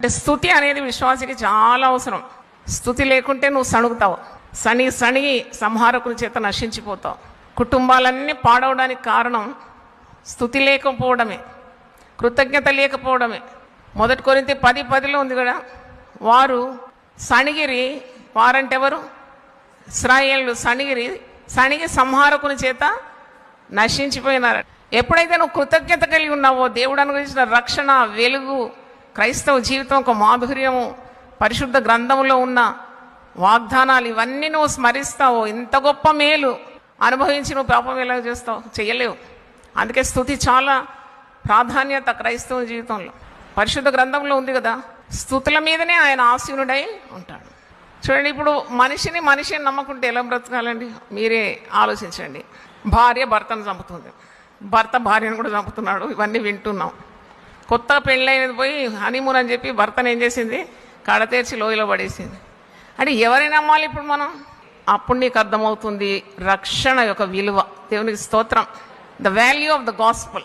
అంటే స్థుతి అనేది విశ్వాసికి చాలా అవసరం. స్థుతి లేకుంటే నువ్వు సణుగుతావు. సణి సణిగి సంహారకుని చేత నశించిపోతావు. కుటుంబాలన్నీ పాడవడానికి కారణం స్థుతి లేకపోవడమే. కృతజ్ఞత లేకపోవడమే. మొదటి కొరింత పది పదిలో ఉంది కదా? వారు సణిగిరి వారంటే ఎవరు ఇస్రాయేళ్ళు సణిగిరి సణిగి సంహారకుని చేత నశించిపోయినారు ఎప్పుడైతే నువ్వు కృతజ్ఞత కలిగి ఉన్నావో దేవుడు అనుగ్రహించిన రక్షణ వెలుగు క్రైస్తవ జీవితం ఒక మాధుర్యము పరిశుద్ధ గ్రంథంలో ఉన్న వాగ్దానాలు ఇవన్నీ నువ్వు స్మరిస్తావు. ఇంత గొప్ప మేలు అనుభవించి నువ్వు పాపం ఎలా చేస్తావు? చేయలేవు అందుకే స్థుతి చాలా ప్రాధాన్యత క్రైస్తవ జీవితంలో. పరిశుద్ధ గ్రంథంలో ఉంది కదా స్థుతుల మీదనే ఆయన ఆసీనుడై ఉంటాడు. చూడండి ఇప్పుడు మనిషిని మనిషిని నమ్మకుంటే ఎలా బ్రతకాలండి? మీరే ఆలోచించండి. భార్య భర్తను చంపుతుంది. భర్త భార్యను కూడా చంపుతున్నాడు. ఇవన్నీ వింటున్నాం. కొత్త పెళ్ళైనది పోయి హనీమూన్ అని చెప్పి భర్తను ఏం చేసింది? కడతేర్చి లోయలో పడేసింది. అంటే ఎవరిని నమ్మాలి ఇప్పుడు మనం? అప్పుడు నీకు అర్థమవుతుంది రక్షణ యొక్క విలువ. దేవునికి స్తోత్రం. The value of the gospel